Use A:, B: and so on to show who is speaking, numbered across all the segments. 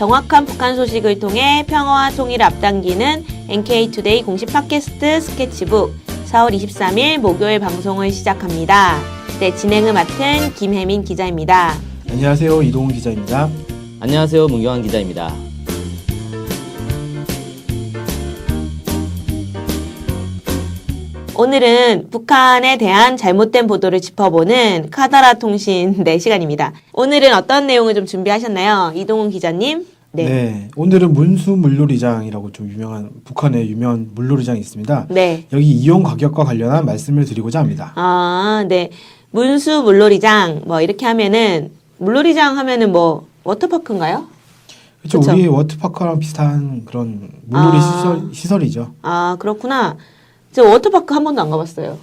A: 정확한 북한 소식을 통해 평화와 통일을 앞당기는 NK투데이 공식 팟캐스트 스케치북 4월 23일 목요일 방송을 시작합니다. 네, 진행을 맡은 김혜민 기자입니다.
B: 안녕하세요. 이동훈 기자입니다.
C: 안녕하세요. 문경환 기자입니다.
A: 오늘은 북한에 대한 잘못된 보도를 짚어보는 카다라 통신 네 시간입니다. 오늘은 어떤 내용을 좀 준비하셨나요? 이동훈 기자님?
B: 네. 오늘은 문수 물놀이장이라고 좀 유명한 북한의 유명한 물놀이장이 있습니다.
A: 네.
B: 여기 이용 가격과 관련한 말씀을 드리고자 합니다.
A: 아, 네. 문수 물놀이장 뭐 이렇게 하면은 물놀이장 하면은 뭐 워터파크인가요?
B: 그렇죠. 우리 워터파크랑 비슷한 그런 물놀이
A: 아.
B: 시설, 시설이죠.
A: 아, 그렇구나. 저 워터파크 한 번도 안 가봤어요.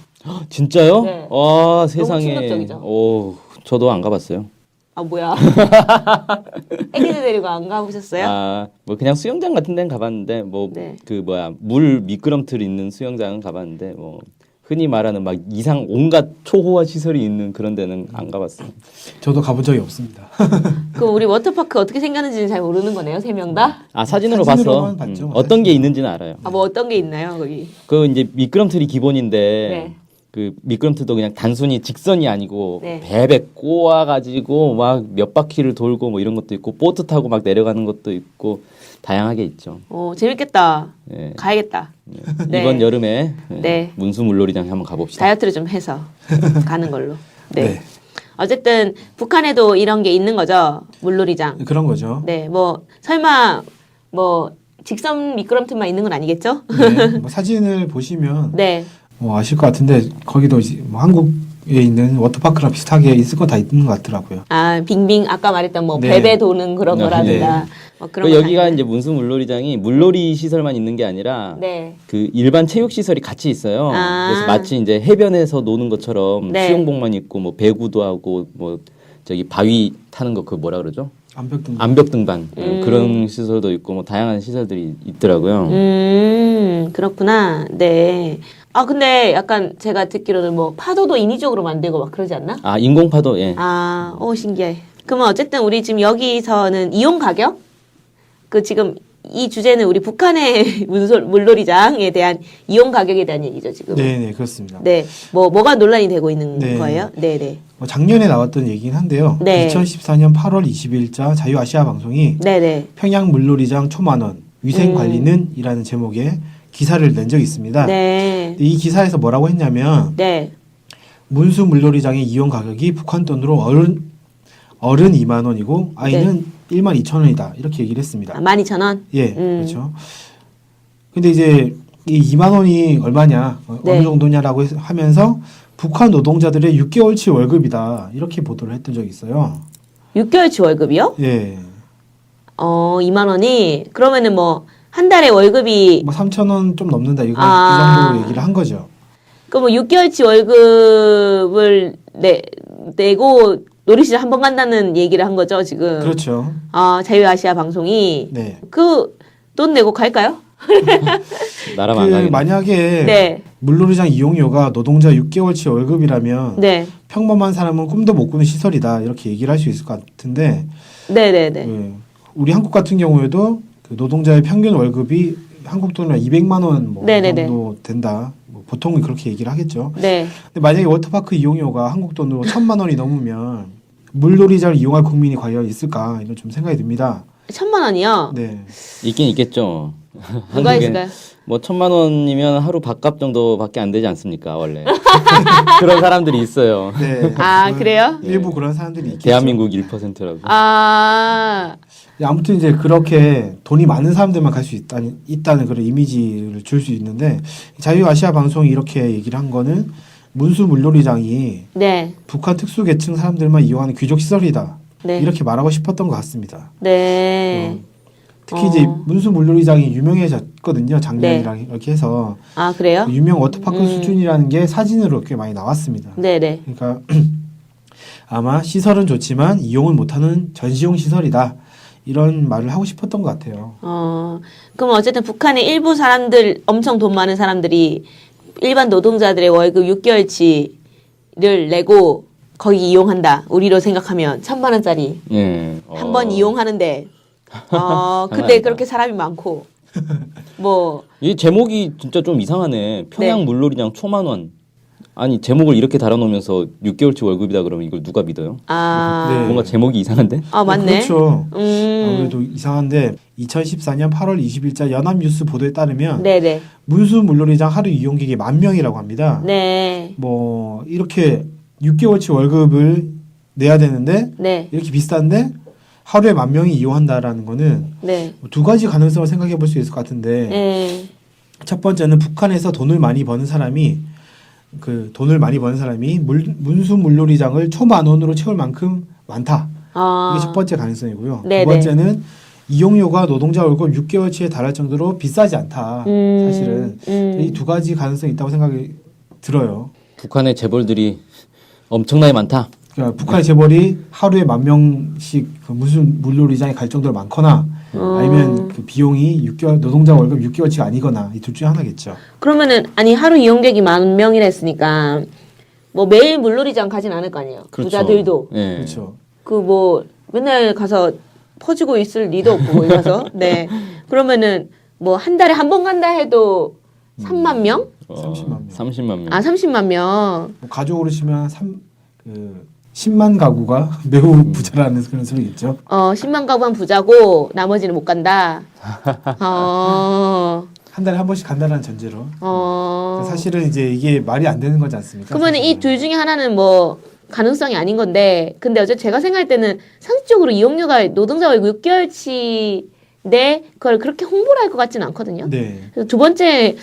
C: 진짜요?
A: 네.
C: 와 세상에.
A: 충격적이죠.
C: 오, 저도 안 가봤어요.
A: 아, 뭐야. 애기들 데리고 안 가보셨어요?
C: 아, 뭐 그냥 수영장 같은 데는 가봤는데 뭐 그
A: 네.
C: 뭐야 물 미끄럼틀 있는 수영장은 가봤는데 뭐 흔히 말하는 막 이상 온갖 초호화 시설이 있는 그런 데는 안 가봤어요.
B: 저도 가본 적이 없습니다.
A: 그럼 우리 워터파크 어떻게 생겼는지는 잘 모르는 거네요, 세 명 다?
C: 아 사진으로
B: 사진으로만
C: 봤어.
B: 봤죠,
C: 음,
B: 뭐
C: 어떤 게. 있는지는 알아요.
A: 아, 뭐 어떤 게 있나요, 거기?
C: 그 이제 미끄럼틀이 기본인데
A: 네.
C: 그 미끄럼틀도 그냥 단순히 직선이 아니고
A: 네.
C: 배배 꼬아 가지고 막 몇 바퀴를 돌고 뭐 이런 것도 있고 보트 타고 막 내려가는 것도 있고 다양하게 있죠.
A: 어, 재밌겠다.
C: 예.
A: 가야겠다. 네.
C: 이번 여름에 예,
A: 네.
C: 문수 물놀이장 한번 가봅시다.
A: 다이어트를 좀 해서 가는 걸로. 네.
B: 네.
A: 어쨌든 북한에도 이런 게 있는 거죠. 물놀이장.
B: 그런 거죠.
A: 네. 뭐 설마 뭐 직선 미끄럼틀만 있는 건 아니겠죠?
B: 네. 뭐 사진을 보시면
A: 네.
B: 뭐 아실 것 같은데 거기도 이제 뭐 한국에 있는 워터파크랑 비슷하게 있을 거다 있는 것 같더라고요.
A: 아, 빙빙 아까 말했던 뭐
B: 네.
A: 베베 도는 그런
C: 네.
A: 거라든가 뭐 그런
C: 그
A: 거
C: 여기가
A: 다
C: 이제 문수 물놀이장이 물놀이 시설만 있는 게 아니라
A: 네.
C: 그 일반 체육 시설이 같이 있어요.
A: 아.
C: 그래서 마치 이제 해변에서 노는 것처럼
A: 네.
C: 수영복만 입고 뭐 배구도 하고 뭐 저기 바위 타는 거 그 뭐라 그러죠?
B: 암벽 등
C: 암벽 등반
A: 음.
C: 그런 시설도 있고 뭐 다양한 시설들이 있더라고요.
A: 음, 그렇구나. 네. 아, 근데 약간 제가 듣기로는 뭐 파도도 인위적으로 만들고 막 그러지 않나?
C: 아 인공 파도 예.
A: 아, 오, 신기해. 그러면 어쨌든 우리 지금 여기서는 이용 가격? 그 지금 이 주제는 우리 북한의 문솔, 물놀이장에 대한 이용 가격에 대한 얘기죠, 지금.
B: 네, 네, 그렇습니다.
A: 네. 뭐, 뭐가 논란이 되고 있는
B: 네.
A: 거예요? 네네.
B: 뭐 작년에 나왔던 얘기긴 한데요.
A: 네.
B: 2014년 8월 20일자 자유아시아 방송이
A: 네네.
B: 평양 물놀이장 초만 원 위생 관리는 이라는 제목의 기사를 낸 적이 있습니다.
A: 음. 네.
B: 이 기사에서 뭐라고 했냐면
A: 네.
B: 문수 물놀이장의 이용 가격이 북한 돈으로 어른 어른 2만 원이고 아이는 1만 2천 원이다 이렇게 얘기를 했습니다.
A: 아, 12,000원?
B: 예,
A: 음.
B: 그렇죠. 근데 이제 이 2만 원이 얼마냐, 어,
A: 네.
B: 어느 정도냐라고 하면서 북한 노동자들의 6개월치 월급이다 이렇게 보도를 했던 적이 있어요.
A: 6개월치 월급이요?
B: 예,
A: 어, 2만 원이? 그러면은 뭐, 한 달에 월급이
B: 뭐 3천 원 좀 넘는다 이거
A: 아.
B: 이 정도로 얘기를 한 거죠.
A: 그럼 뭐 6개월치 월급을 내, 내고 놀이시장 한 번 간다는 얘기를 한 거죠, 지금.
B: 그렇죠.
A: 아, 자유아시아 방송이.
B: 네.
A: 그 돈 내고 갈까요?
C: 나라만 안
B: 그
C: 가겠네.
B: 만약에
A: 네.
B: 물놀이장 이용료가 노동자 6개월치 월급이라면
A: 네.
B: 평범한 사람은 꿈도 못 꾸는 시설이다 이렇게 얘기를 할 수 있을 것 같은데
A: 네네네.
B: 예, 우리 한국 같은 경우에도 그 노동자의 평균 월급이 한국 돈으로 200만 원뭐
A: 네네네.
B: 정도 된다. 뭐 보통은 그렇게 얘기를 하겠죠.
A: 네.
B: 근데 만약에 워터파크 이용료가 한국 돈으로 천만 원이 넘으면 물놀이장을 이용할 국민이 과연 있을까 이런 좀 생각이 듭니다.
A: 천만 원이요?
B: 네.
C: 있긴 있겠죠.
A: 누가 있을까요?
C: 뭐 천만 원이면 하루 밥값 정도밖에 안 되지 않습니까 원래 그런 사람들이 있어요.
B: 네.
A: 아,
B: 그
A: 그래요?
B: 일부 그런 사람들이 있겠죠.
C: 대한민국 1%라고.
A: 아,
B: 네, 아무튼 이제 그렇게 돈이 많은 사람들만 갈 수 있다는, 있다는 그런 이미지를 줄 수 있는데 자유아시아 방송이 이렇게 얘기를 한 거는 문수 물놀이장이
A: 네.
B: 북한 특수계층 사람들만 이용하는 귀족 시설이다.
A: 네.
B: 이렇게 말하고 싶었던 것 같습니다.
A: 네.
B: 특히
A: 어.
B: 이제 문수 물놀이장이 유명해졌거든요. 작년이랑 이렇게 해서
A: 아, 그래요?
B: 그 유명 워터파크
A: 음.
B: 수준이라는 게 사진으로 꽤 많이 나왔습니다.
A: 네네.
B: 그러니까 아마 시설은 좋지만 이용을 못하는 전시용 시설이다. 이런 말을 하고 싶었던 것 같아요.
A: 어, 그럼 어쨌든 북한의 일부 사람들, 엄청 돈 많은 사람들이 일반 노동자들의 월급 6개월치를 내고 거기 이용한다. 우리로 생각하면 천만 원짜리
C: 예.
A: 한번
C: 어,
A: 이용하는데 어, 근데
C: 장난.
A: 그렇게 사람이 많고 뭐
C: 이 제목이 진짜 좀 이상하네. 평양
A: 네.
C: 물놀이장 초만 원. 아니 제목을 이렇게 달아놓으면서 6개월치 월급이다 그러면 이걸 누가 믿어요?
A: 아,
B: 네.
C: 뭔가 제목이 이상한데?
A: 아 맞네.
B: 그렇죠.
A: 음,
B: 아무래도 이상한데 2014년 8월 20일자 연합뉴스 보도에 따르면
A: 네네,
B: 문수 물놀이장 하루 이용객이 만 명이라고 합니다.
A: 네,
B: 뭐 이렇게 6개월치 월급을 내야 되는데
A: 네,
B: 이렇게 비싼데 하루에 만 명이 이용한다라는 거는
A: 네,
B: 두 가지 가능성을 생각해 볼 수 있을 것 같은데
A: 네,
B: 첫 번째는 북한에서 돈을 많이 버는 사람이 그 돈을 많이 버는 사람이 물, 문수 물놀이장을 초만 원으로 채울 만큼 많다.
A: 아,
B: 이게 첫 번째 가능성이고요.
A: 네네.
B: 두 번째는 이용료가 노동자 월급 6개월치에 달할 정도로 비싸지 않다.
A: 음,
B: 사실은
A: 음,
B: 이 두 가지 가능성이 있다고 생각이 들어요.
C: 북한의 재벌들이 엄청나게 많다.
B: 그러니까 북한의 재벌이 하루에 만 명씩 그 무슨 물놀이장에 갈 정도로 많거나
A: 어.
B: 아니면 그 비용이 6개월 노동자 월급 6개월치가 아니거나 이 둘 중에 하나겠죠.
A: 그러면은 아니 하루 이용객이 만 명이라 했으니까 뭐 매일 물놀이장 가진 않을 거 아니에요.
C: 그렇죠.
A: 부자들도
C: 예.
B: 그렇죠.
A: 그 뭐 맨날 가서 퍼지고 있을 리도 없고 거기 가서 네 그러면은 뭐 한 달에 한 번 간다 해도 3만 명?
C: 어,
B: 30만 명.
C: 30만 명.
A: 아 30만 명.
B: 뭐 가족으로 치면 3, 그 10만 가구가 매우
C: 음.
B: 부자라는 그런 소리겠죠.
A: 어 10만 가구만 부자고 나머지는 못 간다. 어.
B: 한 달에 한 번씩 간다는 전제로.
A: 어.
B: 사실은 이제 이게 말이 안 되는 거지 않습니까?
A: 그러면 이
B: 사실은.
A: 둘 중에 하나는 뭐 가능성이 아닌 건데 근데 어제 제가 생각할 때는 상식적으로 이용료가 노동자 월급 6개월치인데 그걸 그렇게 홍보를 할 것 같지는 않거든요.
B: 네.
A: 그래서 두 번째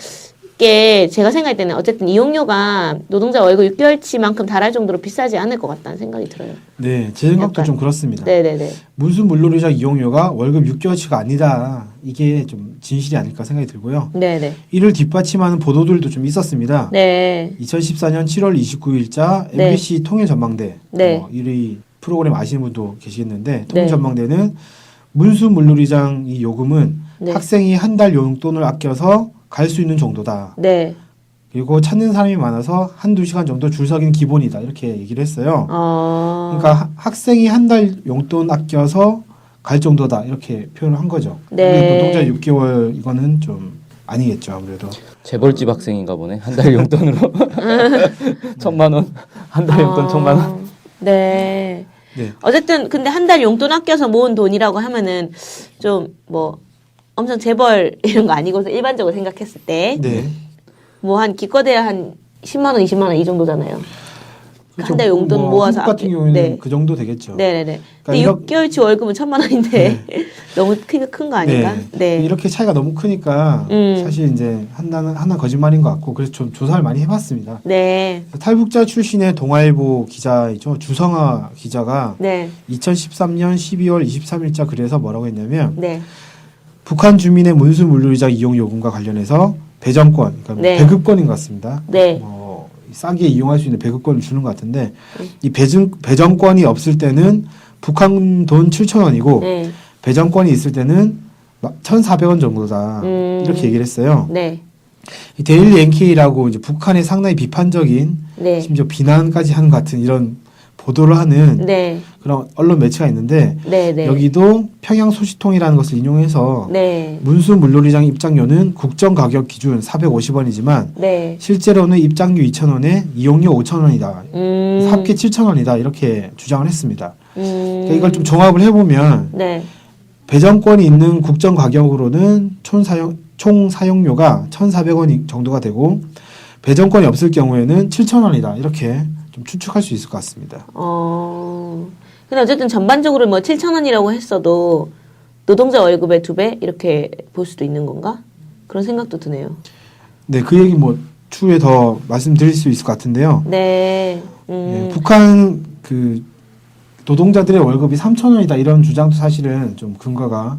A: 게 제가 생각할 때는 어쨌든 이용료가 노동자 월급 6개월치만큼 달할 정도로 비싸지 않을 것 같다는 생각이 들어요.
B: 네, 제 생각도
A: 약간.
B: 좀 그렇습니다.
A: 네네네.
B: 문수 물놀이장 이용료가 월급 6개월치가 아니다. 이게 좀 진실이 아닐까 생각이 들고요.
A: 네네.
B: 이를 뒷받침하는 보도들도 좀 있었습니다.
A: 네.
B: 2014년 7월 29일자
A: 네.
B: MBC 통일 전망대
A: 네.
B: 어, 이 프로그램 아시는 분도 계시겠는데
A: 네.
B: 통일 전망대는 문수 물놀이장 이 요금은
A: 네.
B: 학생이 한 달 용돈을 아껴서 갈 수 있는 정도다.
A: 네.
B: 그리고 찾는 사람이 많아서 한두 시간 정도 줄 서기는 기본이다. 이렇게 얘기를 했어요.
A: 어.
B: 그러니까 하- 학생이 한 달 용돈 아껴서 갈 정도다. 이렇게 표현을 한 거죠.
A: 네.
B: 노동자 6개월 이거는 좀 아니겠죠. 아무래도.
C: 재벌집 학생인가 보네. 한 달 용돈으로 천만 원. 한 달 용돈
A: 아,
C: 천만 원.
A: 네.
B: 네.
A: 어쨌든 근데 한 달 용돈 아껴서 모은 돈이라고 하면은 좀 뭐 엄청 재벌 이런 거 아니고서 일반적으로 생각했을 때뭐한
B: 네.
A: 기껏해야 한 10만 원, 20만 원 이 정도잖아요. 한 달 용돈
B: 뭐
A: 모아서
B: 한국 같은 경우에는
A: 네.
B: 그 정도 되겠죠.
A: 네네네. 근데
B: 그러니까
A: 6개월치 월급은 천만 원인데 너무 크게 큰 거 아닌가? 네.
B: 이렇게 차이가 너무 크니까
A: 음.
B: 사실 이제 하나는 하나 거짓말인 것 같고 그래서 좀 조사를 많이 해봤습니다.
A: 네.
B: 탈북자 출신의 동아일보 기자이죠 주성아 기자가
A: 네.
B: 2013년 12월 23일자 글에서 뭐라고 했냐면
A: 네.
B: 북한 주민의 문수 물놀이자 이용 요금과 관련해서 배정권, 그러니까 뭐
A: 네.
B: 배급권인 것 같습니다.
A: 네.
B: 뭐 싸게 이용할 수 있는 배급권을 주는 것 같은데
A: 네.
B: 이 배정 배정권이 없을 때는 북한 돈 7천 원이고
A: 네.
B: 배정권이 있을 때는 1,400원 정도다
A: 음.
B: 이렇게 얘기를 했어요.
A: 네.
B: 이 데일리 NK라고 이제 북한의 상당히 비판적인
A: 네.
B: 심지어 비난까지 하는 것 같은 이런 보도를 하는
A: 네.
B: 그런 언론 매체가 있는데
A: 네. 네.
B: 여기도 평양 소식통이라는 것을 인용해서
A: 네.
B: 문수 물놀이장 입장료는 국정 가격 기준 450원이지만
A: 네.
B: 실제로는 입장료 2,000원에 이용료 5,000원이다.
A: 음.
B: 합계 7,000원이다. 이렇게 주장을 했습니다.
A: 음.
B: 그러니까 이걸 좀 종합을 해 보면
A: 네.
B: 배정권이 있는 국정 가격으로는 총 사용 총 사용료가 1,400원 정도가 되고 배정권이 없을 경우에는 7,000원이다. 이렇게 좀 추측할 수 있을 것 같습니다.
A: 어. 근데 어쨌든 전반적으로 뭐 7천 원이라고 했어도 노동자 월급의 두 배 이렇게 볼 수도 있는 건가? 그런 생각도 드네요.
B: 네, 그 얘기 뭐 추후에 더 말씀드릴 수 있을 것 같은데요.
A: 네. 음.
B: 예, 북한 그 노동자들의 월급이 3천 원이다 이런 주장도 사실은 좀 근거가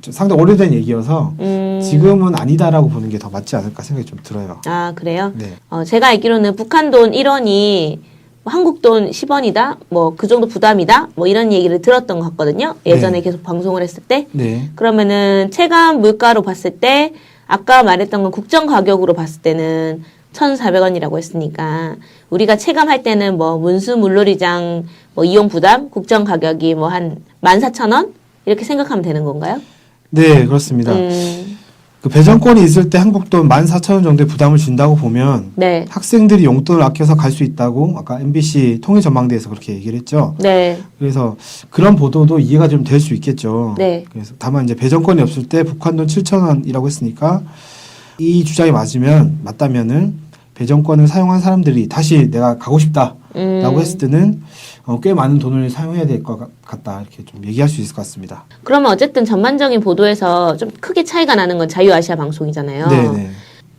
B: 좀 상당히 오래된 얘기여서
A: 음.
B: 지금은 아니다라고 보는 게 더 맞지 않을까 생각이 좀 들어요.
A: 아, 그래요?
B: 네.
A: 어, 제가 알기로는 북한 돈 1원이 한국 돈 10원이다? 뭐 그 정도 부담이다? 뭐 이런 얘기를 들었던 것 같거든요. 예전에
B: 네.
A: 계속 방송을 했을 때.
B: 네.
A: 그러면은 체감 물가로 봤을 때 아까 말했던 건 국정 가격으로 봤을 때는 1,400원이라고 했으니까 우리가 체감할 때는 뭐 문수 물놀이장 뭐 이용 부담 국정 가격이 뭐 한 14,000원 이렇게 생각하면 되는 건가요?
B: 네, 그렇습니다.
A: 음,
B: 그 배정권이 있을 때 한국 돈 14,000원 정도의 부담을 준다고 보면
A: 네.
B: 학생들이 용돈을 아껴서 갈 수 있다고 아까 MBC 통일 전망대에서 그렇게 얘기를 했죠.
A: 네.
B: 그래서 그런 보도도 이해가 좀 될 수 있겠죠.
A: 네.
B: 그래서 다만 이제 배정권이 없을 때 북한 돈 7,000원이라고 했으니까 이 주장이 맞으면 맞다면은 배정권을 사용한 사람들이 다시 내가 가고 싶다 라고
A: 음,
B: 했을 때는 어, 꽤 많은 돈을 사용해야 될 것 같다 이렇게 좀 얘기할 수 있을 것 같습니다.
A: 그러면 어쨌든 전반적인 보도에서 좀 크게 차이가 나는 건 자유아시아 방송이잖아요.
B: 네네.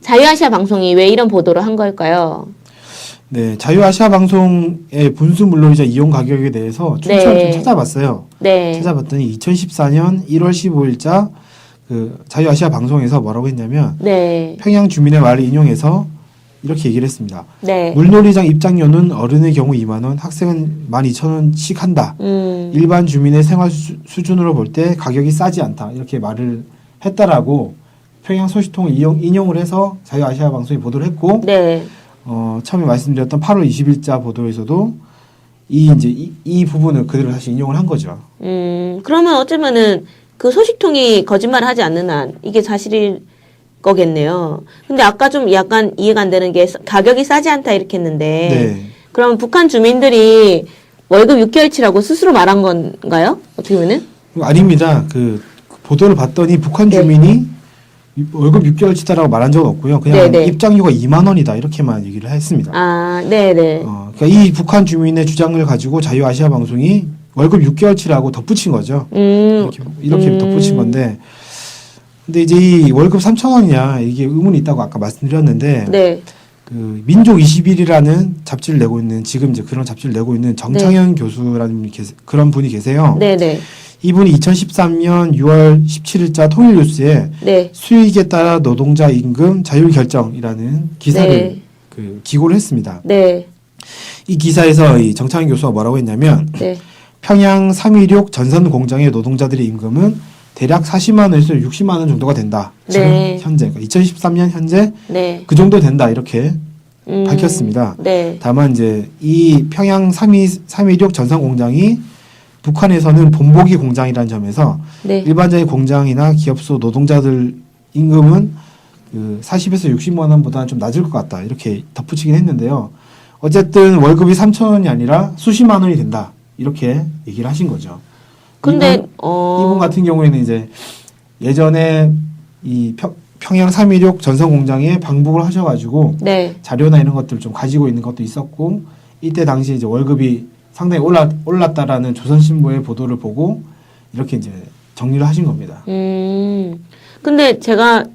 A: 자유아시아 방송이 왜 이런 보도를 한 걸까요?
B: 네, 자유아시아 방송의 분수 물론이자 이용 가격에 대해서 추천을
A: 네.
B: 좀 찾아봤어요.
A: 네.
B: 찾아봤더니 2014년 1월 15일자 그 자유아시아 방송에서 뭐라고 했냐면
A: 네.
B: 평양 주민의 말을 인용해서 이렇게 얘기를 했습니다.
A: 네.
B: 물놀이장 입장료는 어른의 경우 2만 원, 학생은 12,000원씩 한다.
A: 음,
B: 일반 주민의 생활 수, 수준으로 볼 때 가격이 싸지 않다. 이렇게 말을 했다라고 평양 소식통을 이용, 인용 을 해서 자유아시아 방송이 보도를 했고
A: 네.
B: 어, 처음에 말씀드렸던 8월 20일자 보도에서도 이 이제 이, 이 부분을 그대로 다시 인용을 한 거죠.
A: 음, 그러면 어쩌면은 그 소식통이 거짓말을 하지 않는 한 이게 사실일 거겠네요. 근데 아까 좀 약간 이해가 안 되는 게 싸- 가격이 싸지 않다 이렇게 했는데
B: 네.
A: 그럼 북한 주민들이 월급 6개월치라고 스스로 말한 건가요? 어떻게 보면은?
B: 아닙니다. 그 보도를 봤더니 북한
A: 네.
B: 주민이 이- 월급 6개월치다라고 말한 적은 없고요. 그냥
A: 네, 네.
B: 입장료가 2만 원이다 이렇게만 얘기를 했습니다.
A: 아, 네네.
B: 어, 그러니까 이 북한 주민의 주장을 가지고 자유아시아 방송이 월급 6개월치라고 덧붙인 거죠.
A: 음,
B: 이렇게, 이렇게
A: 음.
B: 덧붙인 건데, 근데 이제 이 월급 3천 원이냐 이게 의문이 있다고 아까 말씀드렸는데,
A: 네.
B: 그 민족 21이라는 잡지를 내고 있는 지금 이제 그런 잡지를 내고 있는 정창현 교수라는 분이 계세, 그런 분이 계세요.
A: 네 네.
B: 이분이 2013년 6월 17일자 통일뉴스에
A: 네.
B: 수익에 따라 노동자 임금 자율 결정이라는 기사를
A: 네.
B: 그 기고를 했습니다.
A: 네.
B: 이 기사에서 이 정창현 교수가 뭐라고 했냐면
A: 네.
B: 평양 316 전선 공장의 노동자들의 임금은 대략 40만 원에서 60만 원 정도가 된다. 지금
A: 네.
B: 현재 그러니까 2013년 현재
A: 네.
B: 그 정도 된다 이렇게
A: 음,
B: 밝혔습니다.
A: 네.
B: 다만 이제 이 평양 32, 316 전선 공장이 북한에서는 본보기 공장이라는 점에서
A: 네.
B: 일반적인 공장이나 기업소 노동자들 임금은 그 40에서 60만 원보다는 좀 낮을 것 같다 이렇게 덧붙이긴 했는데요. 어쨌든 월급이 3천 원이 아니라 수십만 원이 된다 이렇게 얘기를 하신 거죠.
A: 근데
B: 이분,
A: 어
B: 이분 같은 경우에는 이제 예전에 이 평, 평양 316 전선 공장에 방북을 하셔가지고
A: 네.
B: 자료나 이런 것들 좀 가지고 있는 것도 있었고 이때 당시 이제 월급이 상당히 올라 올랐다라는 조선신보의 보도를 보고 이렇게 이제 정리를 하신 겁니다.
A: 음. 근데 제가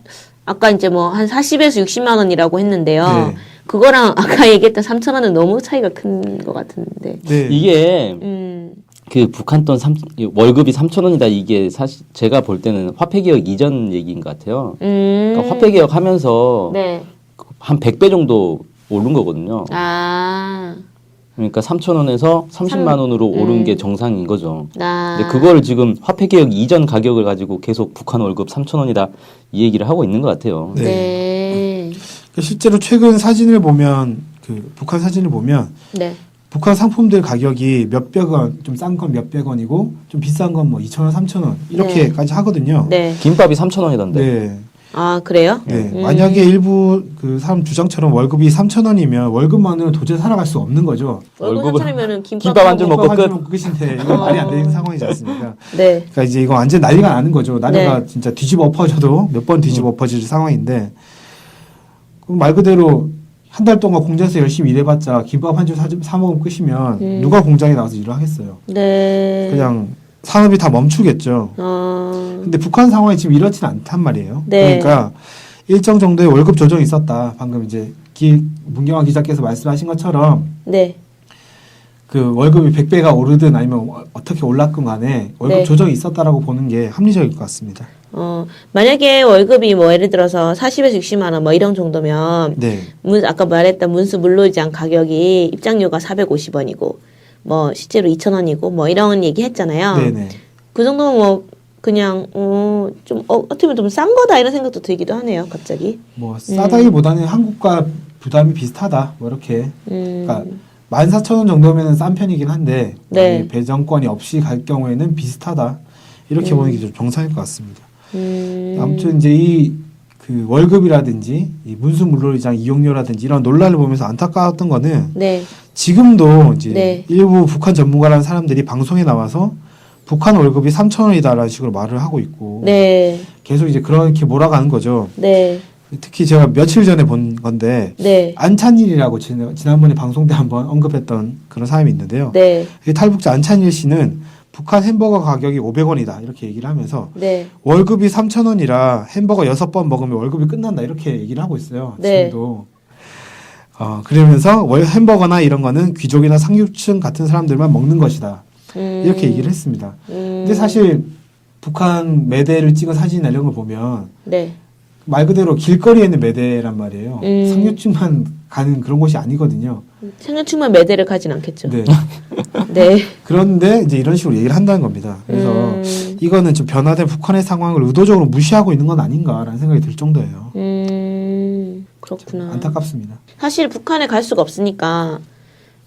A: 아까 이제 뭐 한 40에서 60만 원이라고 했는데요.
B: 네.
A: 그거랑 아까 얘기했던 3천 원은 너무 차이가 큰 것 같은데.
B: 네.
C: 이게
A: 음.
C: 그 북한 돈 삼, 월급이 3천 원이다 이게 사실 제가 볼 때는 화폐 개혁 이전 얘기인 것 같아요.
A: 음.
C: 그러니까 화폐 개혁 하면서
A: 네.
C: 한 100배 정도 오른 거거든요.
A: 아.
C: 그러니까 3천 원에서 30만 원으로
A: 음.
C: 오른 게 정상인 거죠.
A: 아.
C: 근데 그거를 지금 화폐 개혁 이전 가격을 가지고 계속 북한 월급 3천 원이다 이 얘기를 하고 있는 것 같아요.
B: 네.
A: 네.
B: 그 실제로 최근 사진을 보면 그 북한 사진을 보면
A: 네.
B: 북한 상품들 가격이 몇백 원, 좀 싼 건 몇백 원이고 좀 비싼 건 뭐 2천 원, 3천 원 이렇게까지 하거든요.
A: 네.
C: 김밥이 3천 원이던데.
B: 네.
A: 아, 그래요?
B: 네.
A: 음.
B: 만약에 일부 그 사람 주장처럼 월급이 3천 원이면 월급만으로 도저히 살아갈 수 없는 거죠.
A: 월급
C: 월급을-
A: 3천원이면은 김밥,
C: 김밥 한줄
A: 하고-
C: 먹고 끝.
B: 먹고 끝인데 이건 말이 안 되는 상황이지 않습니까?
A: 네.
B: 그러니까 이제 이거 완전 난리가 나는 거죠. 나라가
A: 네.
B: 진짜 뒤집어 엎어져도 몇 번 뒤집어 엎어질 상황인데 그럼 말 그대로 한 달 동안 공장에서 열심히 일해봤자 김밥 한 줄 사 먹으면 끝이면
A: 음.
B: 누가 공장에 나가서 일을 하겠어요.
A: 네.
B: 그냥 산업이 다 멈추겠죠.
A: 어.
B: 근데 북한 상황이 지금 이렇지는 않단 말이에요.
A: 네.
B: 그러니까 일정 정도의 월급 조정이 있었다. 방금 이제 기, 문경환 기자께서 말씀하신 것처럼
A: 네.
B: 그 월급이 100배가 오르든 아니면 어- 어떻게 올랐건 간에 월급
A: 네.
B: 조정이 있었다라고 보는 게 합리적일 것 같습니다.
A: 어, 만약에 월급이 뭐 예를 들어서 40에서 60만 원 뭐 이런 정도면
B: 네.
A: 문, 아까 말했던 문수 물로이장 가격이 입장료가 450원이고 뭐 실제로 2,000원이고 뭐 이런 얘기 했잖아요.
B: 네네.
A: 그 정도면 뭐 그냥 어, 좀 어, 어떻게 보면 좀 싼 거다 이런 생각도 들기도 하네요. 갑자기.
B: 뭐 싸다기보다는 한국과 부담이 비슷하다. 뭐 이렇게
A: 음.
B: 그러니까 14,000원 정도면은 싼 편이긴 한데
A: 네.
B: 만약에 배정권이 없이 갈 경우에는 비슷하다. 이렇게
A: 음.
B: 보는 게 좀 정상일 것 같습니다.
A: 음.
B: 아무튼 이제 이 그 월급이라든지 이 문수물놀이장 이용료라든지 이런 논란을 보면서 안타까웠던 거는
A: 네.
B: 지금도 이제
A: 네.
B: 일부 북한 전문가라는 사람들이 방송에 나와서 북한 월급이 3천 원이다라는 식으로 말을 하고 있고
A: 네.
B: 계속 이제 그렇게 몰아가는 거죠.
A: 네.
B: 특히 제가 며칠 전에 본 건데
A: 네.
B: 안찬일이라고 지난- 지난번에 방송 때 한번 언급했던 그런 사람이 있는데요.
A: 네.
B: 이 탈북자 안찬일 씨는 북한 햄버거 가격이 500원이다 이렇게 얘기를 하면서
A: 네.
B: 월급이 3,000원이라 햄버거 6번 먹으면 월급이 끝난다 이렇게 얘기를 하고 있어요.
A: 네.
B: 지금도. 어, 그러면서 월 햄버거나 이런 거는 귀족이나 상류층 같은 사람들만 먹는 것이다.
A: 음.
B: 이렇게 얘기를 했습니다.
A: 음.
B: 근데 사실 북한 매대를 찍은 사진이나 이런 걸 보면
A: 네.
B: 말 그대로 길거리에 있는 매대란 말이에요.
A: 음.
B: 상류층만 가는 그런 곳이 아니거든요.
A: 생년충만 매대를 가진 않겠죠.
B: 네.
A: 네.
B: 그런데 이제 이런 식으로 얘기를 한다는 겁니다. 그래서
A: 음.
B: 이거는 좀 변화된 북한의 상황을 의도적으로 무시하고 있는 건 아닌가라는 생각이 들 정도예요.
A: 음. 그렇구나.
B: 안타깝습니다.
A: 사실 북한에 갈 수가 없으니까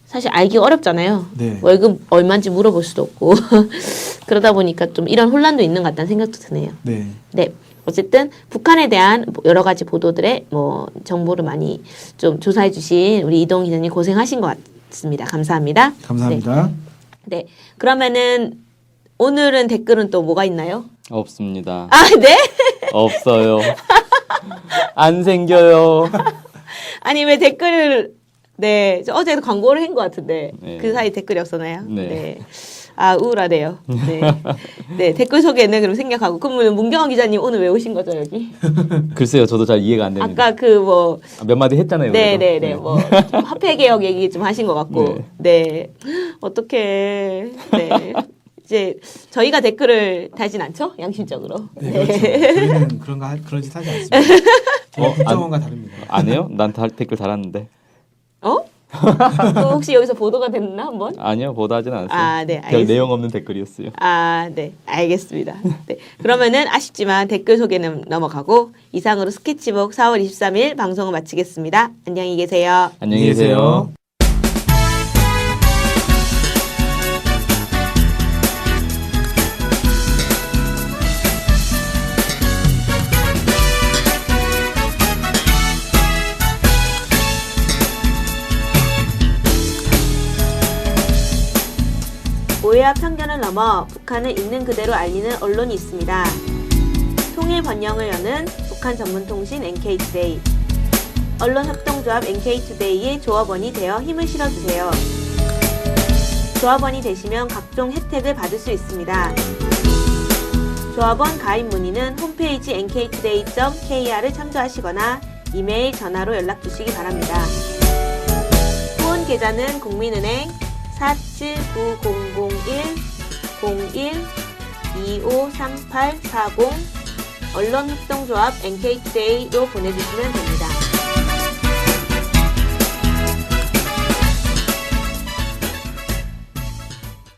A: 사실 알기가 어렵잖아요.
B: 네.
A: 월급 얼마인지 물어볼 수도 없고 그러다 보니까 좀 이런 혼란도 있는 것 같다는 생각도 드네요.
B: 네.
A: 네. 어쨌든 북한에 대한 뭐 여러 가지 보도들의 뭐 정보를 많이 좀 조사해 주신 우리 이동 기자님 고생하신 것 같습니다. 감사합니다.
B: 감사합니다.
A: 네. 그러면은 오늘은 댓글은 또 뭐가 있나요?
C: 없습니다.
A: 아, 네?
C: 없어요. 안 생겨요.
A: 아니 왜 댓글을 네, 저 어제도 광고를 한 것 같은데
C: 네.
A: 그 사이 댓글이 없었나요?
C: 네.
A: 아 우울하네요. 네. 네 댓글 소개는 그럼 생략하고 그러면 문경원 기자님 오늘 왜 오신 거죠 여기?
C: 글쎄요, 저도 잘 이해가 안 됩니다.
A: 아까 그 뭐
C: 아, 몇 마디 했잖아요. 그래도.
A: 네네네 뭐좀 화폐 개혁 얘기 좀 하신 것 같고 네, 어떻게 네 이제 저희가 댓글을 달진 않죠 양심적으로
B: 네, 그렇죠. 저희는 그런 거 하- 그런 짓 하지 않습니다. 저희
C: 어,
B: 국정원과 다릅니다.
C: 안 해요? 난 다, 댓글 달았는데.
A: 어? 또 혹시 여기서 보도가 됐나 한번?
C: 아니요, 보도하진 않았어요.
A: 아, 네,
C: 별
A: 알겠습니다.
C: 내용 없는 댓글이었어요.
A: 아, 네, 알겠습니다. 네, 그러면은 아쉽지만 댓글 소개는 넘어가고 이상으로 스케치북 4월 23일 방송을 마치겠습니다. 안녕히 계세요.
C: 안녕히 계세요.
A: 오해와 편견을 넘어 북한을 있는 그대로 알리는 언론이 있습니다. 통일 번영을 여는 북한 전문통신 NK투데이. 언론협동조합 NK투데이의 조합원이 되어 힘을 실어주세요. 조합원이 되시면 각종 혜택을 받을 수 있습니다. 조합원 가입 문의는 홈페이지 nktoday.kr을 참조하시거나 이메일, 전화로 연락 주시기 바랍니다. 후원 계좌는 국민은행 479001-01-253840 언론협동조합 NK투데이로 보내주시면 됩니다.